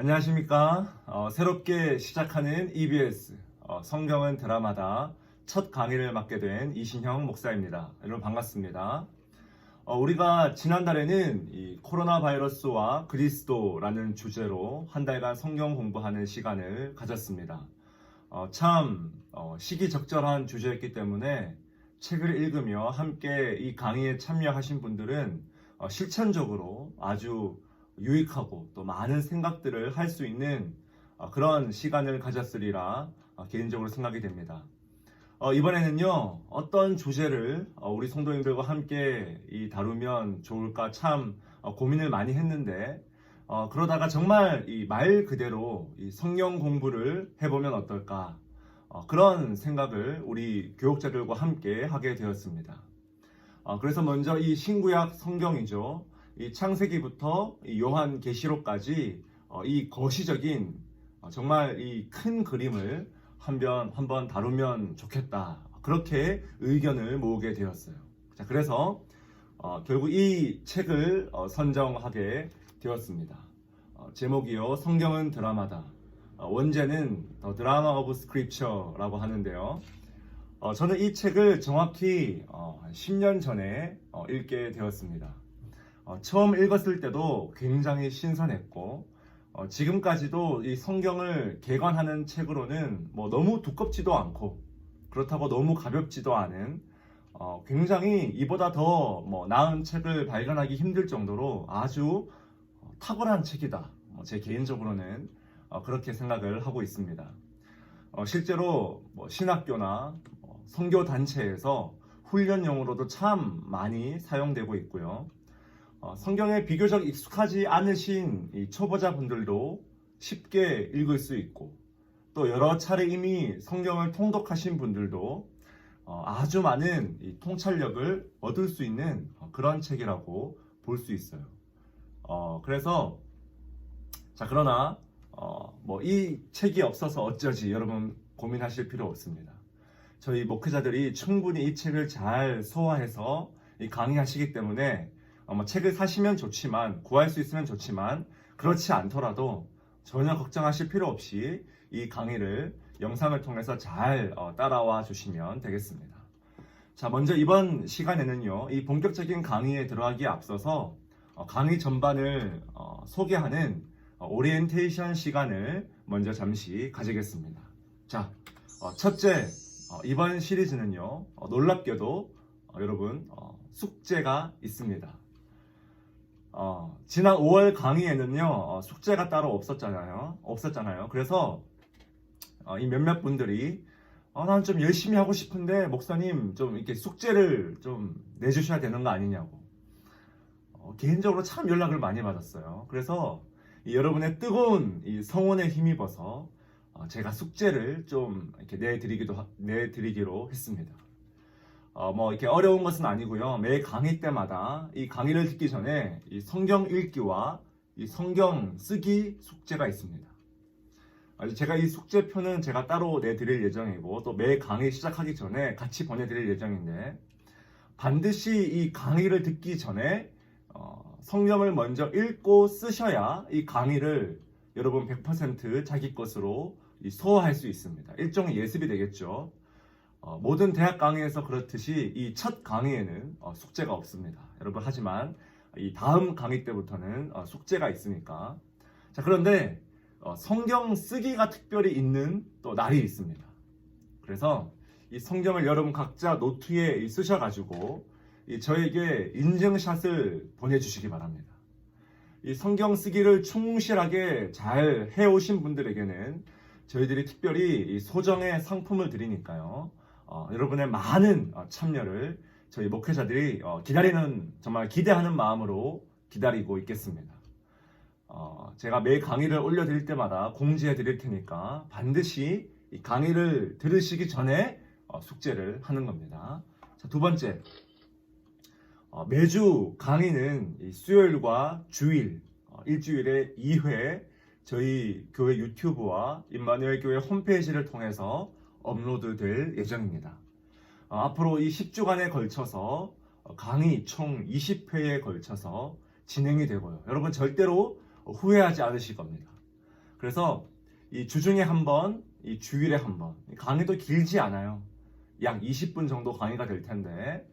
안녕하십니까. 어, 새롭게 시작하는 EBS 어, 성경은 드라마다 첫 강의를 맡게 된 이신형 목사입니다. 여러분 반갑습니다. 어, 우리가 지난달에는 이 코로나 바이러스와 그리스도라는 주제로 한 달간 성경 공부하는 시간을 가졌습니다. 어, 참 어, 시기적절한 주제였기 때문에 책을 읽으며 함께 이 강의에 참여하신 분들은 어, 실천적으로 아주 유익하고 또 많은 생각들을 할 수 있는 어, 그런 시간을 가졌으리라 어, 개인적으로 생각이 됩니다. 어, 이번에는요 어떤 주제를 어, 우리 성도님들과 함께 이 다루면 좋을까 참 어, 고민을 많이 했는데 어, 그러다가 정말 이 말 그대로 이 성경 공부를 해보면 어떨까 어, 그런 생각을 우리 교육자들과 함께 하게 되었습니다. 어, 그래서 먼저 이 신구약 성경이죠. 이 창세기부터 이 요한 계시록까지 어, 이 거시적인 어, 정말 이 큰 그림을 한번 한번 다루면 좋겠다. 그렇게 의견을 모으게 되었어요. 자, 그래서 어, 결국 이 책을 어, 선정하게 되었습니다. 어, 제목이요. 성경은 드라마다. 어, 원제는 더 드라마 오브 스크립처라고 하는데요. 어, 저는 이 책을 정확히 어, 한 10년 전에 어, 읽게 되었습니다. 어, 처음 읽었을 때도 굉장히 신선했고 어, 지금까지도 이 성경을 개관하는 책으로는 뭐 너무 두껍지도 않고 그렇다고 너무 가볍지도 않은 어, 굉장히 이보다 더 뭐 나은 책을 발견하기 힘들 정도로 아주 어, 탁월한 책이다. 뭐제 개인적으로는 어, 그렇게 생각을 하고 있습니다. 어, 실제로 뭐 신학교나 뭐 선교 단체에서 훈련용으로도 참 많이 사용되고 있고요. 어, 성경에 비교적 익숙하지 않으신 이 초보자분들도 쉽게 읽을 수 있고 또 여러 차례 이미 성경을 통독하신 분들도 어, 아주 많은 이 통찰력을 얻을 수 있는 어, 그런 책이라고 볼 수 있어요. 어, 그래서 자 그러나 뭐 이 책이 없어서 어쩌지 여러분 고민하실 필요 없습니다. 저희 목회자들이 충분히 이 책을 잘 소화해서 이 강의하시기 때문에 어, 뭐 책을 사시면 좋지만 구할 수 있으면 좋지만 그렇지 않더라도 전혀 걱정하실 필요 없이 이 강의를 영상을 통해서 잘 어, 따라와 주시면 되겠습니다. 자, 먼저 이번 시간에는요, 이 본격적인 강의에 들어가기에 앞서서 어, 강의 전반을 어, 소개하는 어, 오리엔테이션 시간을 먼저 잠시 가지겠습니다. 자, 어, 첫째, 어, 이번 시리즈는요, 어, 놀랍게도 어, 여러분 어, 숙제가 있습니다. 어, 지난 5월 강의에는요, 어, 숙제가 따로 없었잖아요. 없었잖아요. 그래서 어, 이 몇몇 분들이 어, 난좀 열심히 하고 싶은데 목사님 좀 이렇게 숙제를 좀 내주셔야 되는 거 아니냐고 어, 개인적으로 참 연락을 많이 받았어요. 그래서 이 여러분의 뜨거운 이 성원에 힘입어서 어, 제가 숙제를 좀 이렇게 내드리기도 하- 내드리기로 했습니다. 어, 뭐 이렇게 어려운 것은 아니고요. 매 강의 때마다 이 강의를 듣기 전에 이 성경 읽기와 이 성경 쓰기 숙제가 있습니다. 제가 이 숙제표는 제가 따로 내드릴 예정이고 또 매 강의 시작하기 전에 같이 보내드릴 예정인데 반드시 이 강의를 듣기 전에 어, 성경을 먼저 읽고 쓰셔야 이 강의를 여러분 100% 자기 것으로 이 소화할 수 있습니다. 일종의 예습이 되겠죠. 어, 모든 대학 강의에서 그렇듯이 이 첫 강의에는 어, 숙제가 없습니다. 여러분 하지만 이 다음 강의 때부터는 어, 숙제가 있으니까 자 그런데 어, 성경 쓰기가 특별히 있는 또 날이 있습니다. 그래서 이 성경을 여러분 각자 노트에 이 쓰셔가지고 이 저에게 인증샷을 보내주시기 바랍니다. 이 성경 쓰기를 충실하게 잘 해오신 분들에게는 저희들이 특별히 이 소정의 상품을 드리니까요. 어, 여러분의 많은 어, 참여를 저희 목회자들이 어, 기다리는 정말 기대하는 마음으로 기다리고 있겠습니다. 어, 제가 매 강의를 올려드릴 때마다 공지해 드릴 테니까 반드시 이 강의를 들으시기 전에 어, 숙제를 하는 겁니다. 자, 두 번째. 어, 매주 강의는 이 수요일과 주일, 어, 일주일에 2회 저희 교회 유튜브와 임마누엘 교회 홈페이지를 통해서 업로드 될 예정입니다. 어, 앞으로 이 10주간에 걸쳐서 어, 강의 총 20회에 걸쳐서 진행이 되고요. 여러분 절대로 후회하지 않으실 겁니다. 그래서 이 주중에 한 번, 이 주일에 한 번. 강의도 길지 않아요. 약 20분 정도 강의가 될 텐데,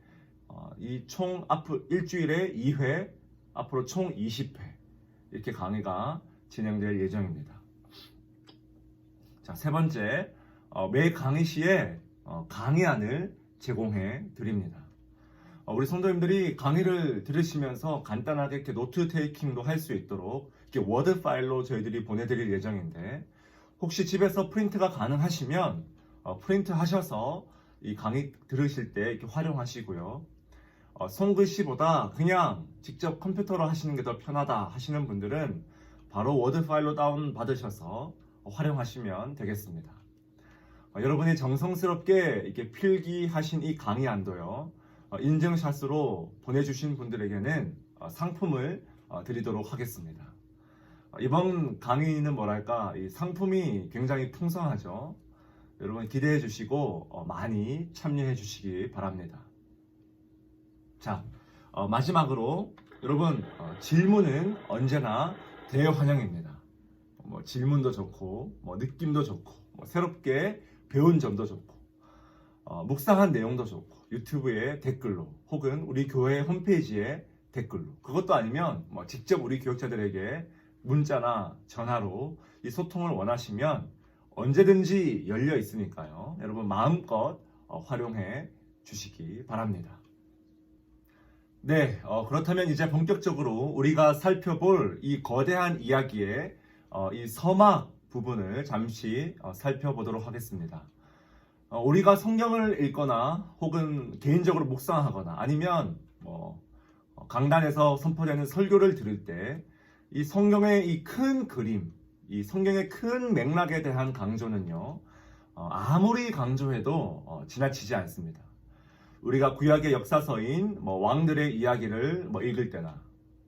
어, 이총 앞으로 일주일에 2회, 앞으로 총 20회. 이렇게 강의가 진행될 예정입니다. 자, 세 번째, 어, 매 강의 시에 어, 강의안을 제공해 드립니다. 어, 우리 성도님들이 강의를 들으시면서 간단하게 이렇게 노트 테이킹도 할 수 있도록 이렇게 워드 파일로 저희들이 보내드릴 예정인데 혹시 집에서 프린트가 가능하시면 어, 프린트 하셔서 이 강의 들으실 때 이렇게 활용하시고요. 어, 손글씨보다 그냥 직접 컴퓨터로 하시는 게 더 편하다 하시는 분들은 바로 워드 파일로 다운 받으셔서 어, 활용하시면 되겠습니다. 어, 여러분이 정성스럽게 이렇게 필기하신 이 강의 안도요. 어, 인증샷으로 보내주신 분들에게는 어, 상품을 어, 드리도록 하겠습니다. 어, 이번 강의는 뭐랄까 이 상품이 굉장히 풍성하죠. 여러분 기대해 주시고 어, 많이 참여해 주시기 바랍니다. 자 어, 마지막으로 여러분 어, 질문은 언제나 대환영입니다. 뭐 질문도 좋고 뭐 느낌도 좋고 뭐 새롭게 배운 점도 좋고 어, 묵상한 내용도 좋고 유튜브에 댓글로 혹은 우리 교회 홈페이지에 댓글로 그것도 아니면 뭐 직접 우리 교육자들에게 문자나 전화로 이 소통을 원하시면 언제든지 열려 있으니까요. 여러분 마음껏 어, 활용해 주시기 바랍니다. 네, 어, 그렇다면 이제 본격적으로 우리가 살펴볼 이 거대한 이야기의 어, 이 서막 부분을 잠시 어, 살펴보도록 하겠습니다. 어, 우리가 성경을 읽거나 혹은 개인적으로 묵상하거나 아니면 뭐 어, 강단에서 선포되는 설교를 들을 때 이 성경의 이 큰 그림, 이 성경의 큰 맥락에 대한 강조는요, 어, 아무리 강조해도 어, 지나치지 않습니다. 우리가 구약의 역사서인 뭐 왕들의 이야기를 뭐 읽을 때나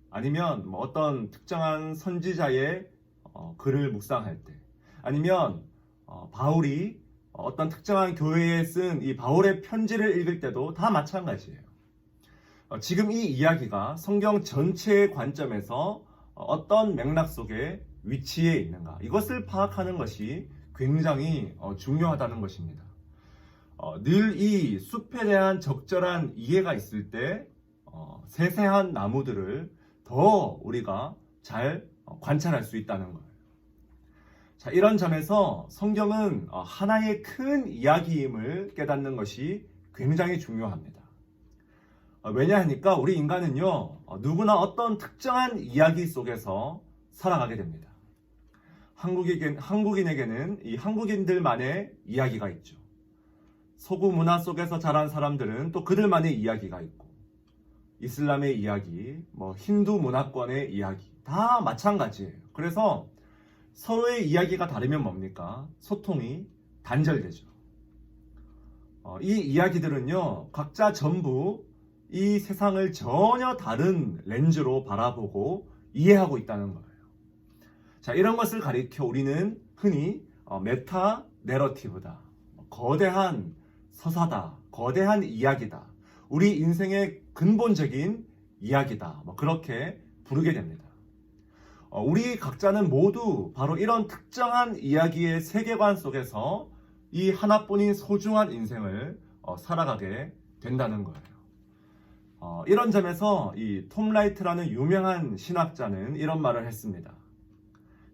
아니면 뭐 어떤 특정한 선지자의 어, 글을 묵상할 때 아니면 어, 바울이 어떤 특정한 교회에 쓴 이 바울의 편지를 읽을 때도 다 마찬가지예요. 어, 지금 이 이야기가 성경 전체의 관점에서 어, 어떤 맥락 속에 위치해 있는가 이것을 파악하는 것이 굉장히 어, 중요하다는 것입니다. 어, 늘 이 숲에 대한 적절한 이해가 있을 때 어, 세세한 나무들을 더 우리가 잘 어, 관찰할 수 있다는 거예요. 자, 이런 점에서 성경은 어, 하나의 큰 이야기임을 깨닫는 것이 굉장히 중요합니다. 어, 왜냐하니까 우리 인간은요, 어, 누구나 어떤 특정한 이야기 속에서 살아가게 됩니다. 한국인, 한국인에게는 이 한국인들만의 이야기가 있죠. 서구 문화 속에서 자란 사람들은 또 그들만의 이야기가 있고, 이슬람의 이야기, 뭐 힌두 문화권의 이야기, 다 마찬가지예요. 그래서 서로의 이야기가 다르면 뭡니까? 소통이 단절되죠. 어, 이 이야기들은요, 각자 전부 이 세상을 전혀 다른 렌즈로 바라보고 이해하고 있다는 거예요. 자, 이런 것을 가리켜 우리는 흔히 어, 메타 내러티브다. 거대한 서사다. 거대한 이야기다. 우리 인생의 근본적인 이야기다. 뭐 그렇게 부르게 됩니다. 어, 우리 각자는 모두 바로 이런 특정한 이야기의 세계관 속에서 이 하나뿐인 소중한 인생을 어, 살아가게 된다는 거예요. 어, 이런 점에서 이 톰 라이트라는 유명한 신학자는 이런 말을 했습니다.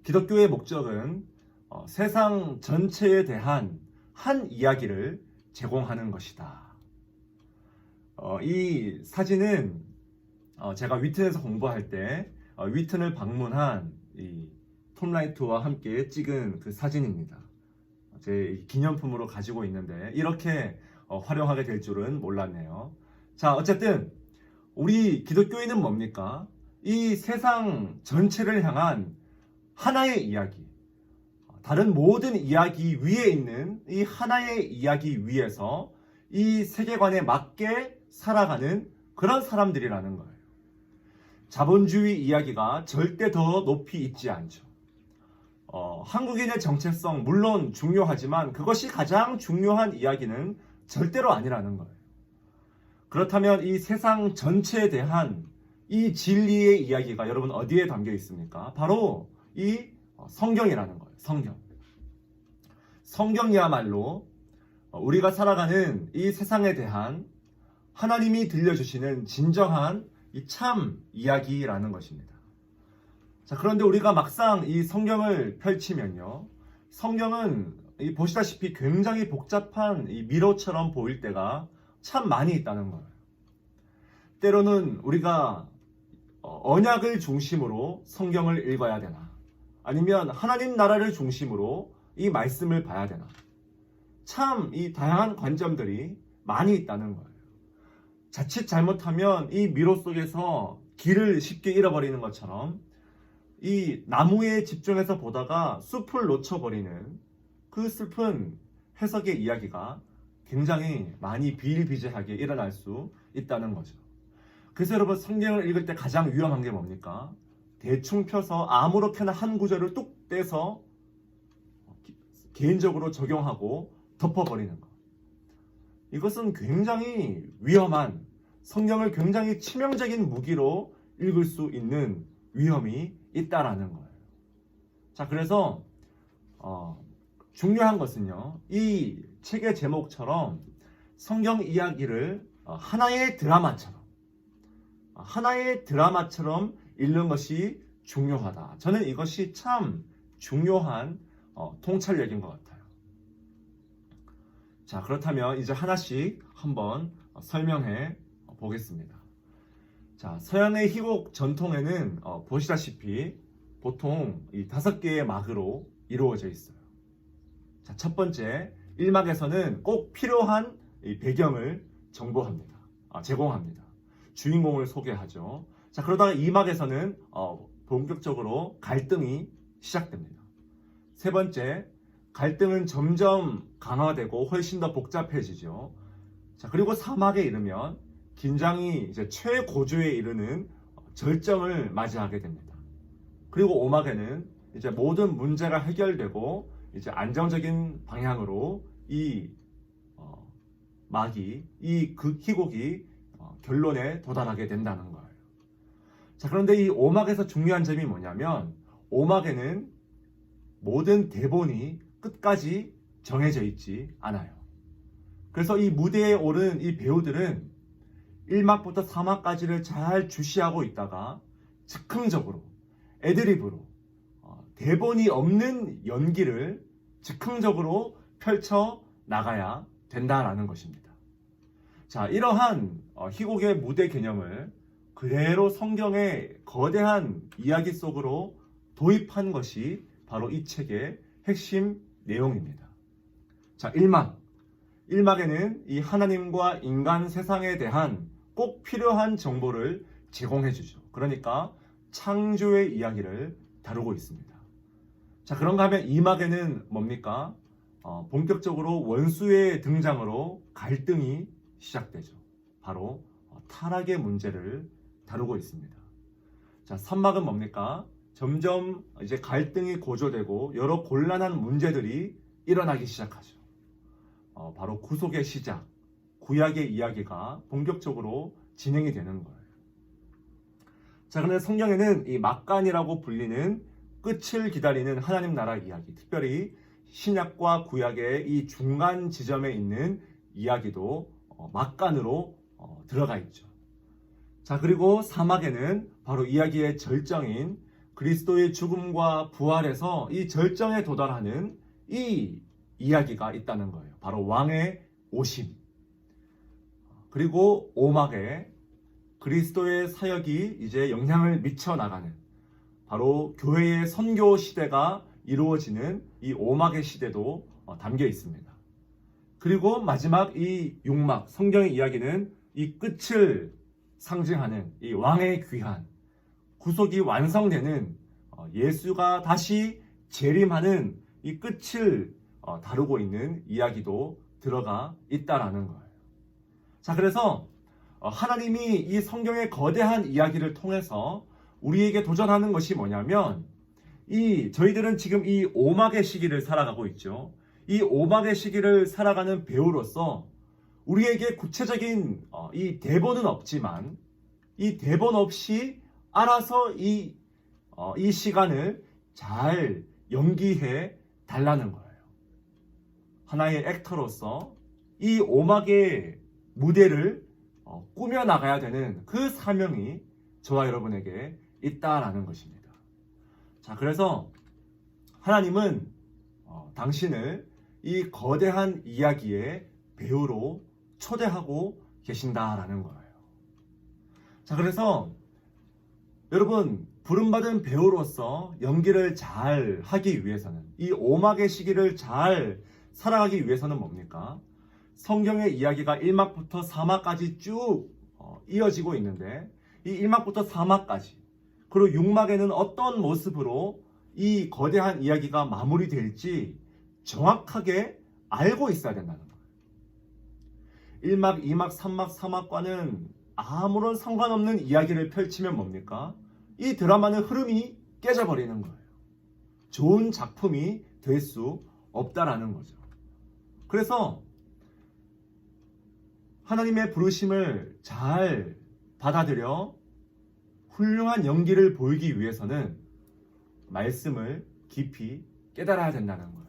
기독교의 목적은 어, 세상 전체에 대한 한 이야기를 제공하는 것이다. 어, 이 사진은 어, 제가 위튼에서 공부할 때 어, 위튼을 방문한 이 톰 라이트와 함께 찍은 그 사진입니다. 제 기념품으로 가지고 있는데 이렇게 어, 활용하게 될 줄은 몰랐네요. 자, 어쨌든 우리 기독교인은 뭡니까? 이 세상 전체를 향한 하나의 이야기, 다른 모든 이야기 위에 있는 이 하나의 이야기 위에서 이 세계관에 맞게 살아가는 그런 사람들이라는 거예요. 자본주의 이야기가 절대 더 높이 있지 않죠. 어, 한국인의 정체성 물론 중요하지만 그것이 가장 중요한 이야기는 절대로 아니라는 거예요. 그렇다면 이 세상 전체에 대한 이 진리의 이야기가 여러분 어디에 담겨 있습니까? 바로 이 어, 성경이라는 거예요. 성경. 성경이야말로 어, 우리가 살아가는 이 세상에 대한 하나님이 들려주시는 진정한 이 참 이야기라는 것입니다. 자, 그런데 우리가 막상 이 성경을 펼치면요. 성경은 이 보시다시피 굉장히 복잡한 이 미로처럼 보일 때가 참 많이 있다는 거예요. 때로는 우리가 어, 언약을 중심으로 성경을 읽어야 되나? 아니면 하나님 나라를 중심으로 이 말씀을 봐야 되나? 참 이 다양한 관점들이 많이 있다는 거예요. 자칫 잘못하면 이 미로 속에서 길을 쉽게 잃어버리는 것처럼 이 나무에 집중해서 보다가 숲을 놓쳐버리는 그 슬픈 해석의 이야기가 굉장히 많이 비일비재하게 일어날 수 있다는 거죠. 그래서 여러분 성경을 읽을 때 가장 위험한 게 뭡니까? 대충 펴서 아무렇게나 한 구절을 뚝 떼서 개인적으로 적용하고 덮어버리는 것. 이것은 굉장히 위험한 성경을 굉장히 치명적인 무기로 읽을 수 있는 위험이 있다라는 거예요. 자, 그래서 어, 중요한 것은요. 이 책의 제목처럼 성경 이야기를 어, 하나의 드라마처럼 어, 하나의 드라마처럼 읽는 것이 중요하다. 저는 이것이 참 중요한 어, 통찰력인 것 같아요. 자, 그렇다면 이제 하나씩 한번 어, 설명해 보겠습니다. 자, 서양의 희곡 전통에는 어, 보시다시피 보통 이 다섯 개의 막으로 이루어져 있어요. 자, 첫 번째, 1막에서는 꼭 필요한 이 배경을 정보합니다. 아, 제공합니다. 주인공을 소개하죠. 자, 그러다가 2막에서는 어, 본격적으로 갈등이 시작됩니다. 세 번째, 갈등은 점점 강화되고 훨씬 더 복잡해지죠. 자, 그리고 3막에 이르면 긴장이 이제 최고조에 이르는 절정을 맞이하게 됩니다. 그리고 5막에는 이제 모든 문제가 해결되고 이제 안정적인 방향으로 이 어, 막이 이그 희곡이 어, 결론에 도달하게 된다는 거예요. 자, 그런데 이 5막에서 중요한 점이 뭐냐면 5막에는 모든 대본이 끝까지 정해져 있지 않아요. 그래서 이 무대에 오른 이 배우들은 1막부터 4막까지를 잘 주시하고 있다가 즉흥적으로 애드립으로 어, 대본이 없는 연기를 즉흥적으로 펼쳐 나가야 된다라는 것입니다. 자, 이러한 어, 희곡의 무대 개념을 그대로 성경의 거대한 이야기 속으로 도입한 것이 바로 이 책의 핵심 내용입니다. 자, 1막. 1막에는 이 하나님과 인간 세상에 대한 꼭 필요한 정보를 제공해 주죠. 그러니까 창조의 이야기를 다루고 있습니다. 자, 그런가 하면 2막에는 뭡니까? 어, 본격적으로 원수의 등장으로 갈등이 시작되죠. 바로 어, 타락의 문제를 다루고 있습니다. 자, 3막은 뭡니까? 점점 이제 갈등이 고조되고 여러 곤란한 문제들이 일어나기 시작하죠. 어, 바로 구속의 시작, 구약의 이야기가 본격적으로 진행이 되는 거예요. 자, 그런데 성경에는 이 막간이라고 불리는 끝을 기다리는 하나님 나라 이야기, 특별히 신약과 구약의 이 중간 지점에 있는 이야기도 어, 막간으로 어, 들어가 있죠. 자, 그리고 사막에는 바로 이야기의 절정인 그리스도의 죽음과 부활에서 이 절정에 도달하는 이 이야기가 있다는 거예요. 바로 왕의 오심. 그리고 오막에 그리스도의 사역이 이제 영향을 미쳐 나가는 바로 교회의 선교 시대가 이루어지는 이 오막의 시대도 어, 담겨 있습니다. 그리고 마지막 이 육막 성경의 이야기는 이 끝을 상징하는 이 왕의 귀한 구속이 완성되는 어, 예수가 다시 재림하는 이 끝을 어, 다루고 있는 이야기도 들어가 있다라는 거예요. 자, 그래서 어, 하나님이 이 성경의 거대한 이야기를 통해서 우리에게 도전하는 것이 뭐냐면 이 저희들은 지금 이 오막의 시기를 살아가고 있죠. 이 오막의 시기를 살아가는 배우로서 우리에게 구체적인 이 대본은 없지만 이 대본 없이 알아서 이, 이 시간을 잘 연기해 달라는 거예요. 하나의 액터로서 이 오막의 무대를 어, 꾸며 나가야 되는 그 사명이 저와 여러분에게 있다라는 것입니다. 자, 그래서 하나님은 어, 당신을 이 거대한 이야기의 배우로 초대하고 계신다라는 거예요. 자, 그래서 여러분 부름받은 배우로서 연기를 잘 하기 위해서는 이 오막의 시기를 잘 살아가기 위해서는 뭡니까? 성경의 이야기가 1막부터 4막까지 쭉 어, 이어지고 있는데 이 1막부터 4막까지 그리고 6막에는 어떤 모습으로 이 거대한 이야기가 마무리될지 정확하게 알고 있어야 된다는 거예요. 1막, 2막, 3막, 4막과는 아무런 상관없는 이야기를 펼치면 뭡니까? 이 드라마는 흐름이 깨져버리는 거예요. 좋은 작품이 될 수 없다라는 거죠. 그래서 하나님의 부르심을 잘 받아들여 훌륭한 연기를 보이기 위해서는 말씀을 깊이 깨달아야 된다는 거예요.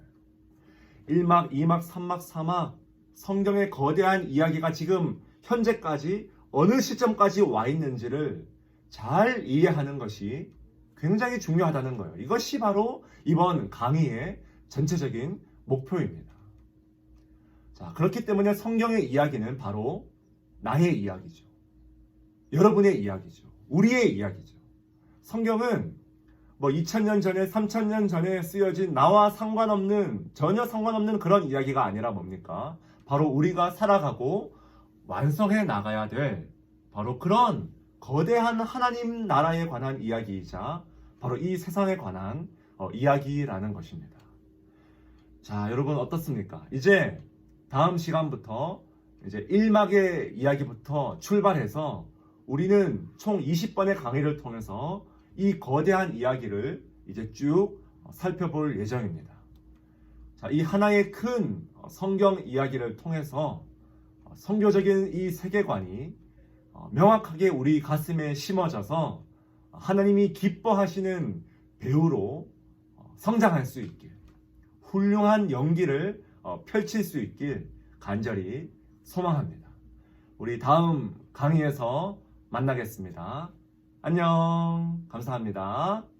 1막, 2막, 3막, 4막 성경의 거대한 이야기가 지금 현재까지 어느 시점까지 와 있는지를 잘 이해하는 것이 굉장히 중요하다는 거예요. 이것이 바로 이번 강의의 전체적인 목표입니다. 자, 그렇기 때문에 성경의 이야기는 바로 나의 이야기죠. 여러분의 이야기죠. 우리의 이야기죠. 성경은 뭐 2000년 전에 3000년 전에 쓰여진 나와 상관없는 전혀 상관없는 그런 이야기가 아니라 뭡니까? 바로 우리가 살아가고 완성해 나가야 될 바로 그런 거대한 하나님 나라에 관한 이야기이자 바로 이 세상에 관한 어, 이야기라는 것입니다. 자, 여러분 어떻습니까? 이제 다음 시간부터 이제 1막의 이야기부터 출발해서 우리는 총 20번의 강의를 통해서 이 거대한 이야기를 이제 쭉 살펴볼 예정입니다. 자, 이 하나의 큰 성경 이야기를 통해서 성교적인 이 세계관이 어, 명확하게 우리 가슴에 심어져서 하나님이 기뻐하시는 배우로 어, 성장할 수 있길, 훌륭한 연기를 어, 펼칠 수 있길 간절히 소망합니다. 우리 다음 강의에서 만나겠습니다. 안녕. 감사합니다.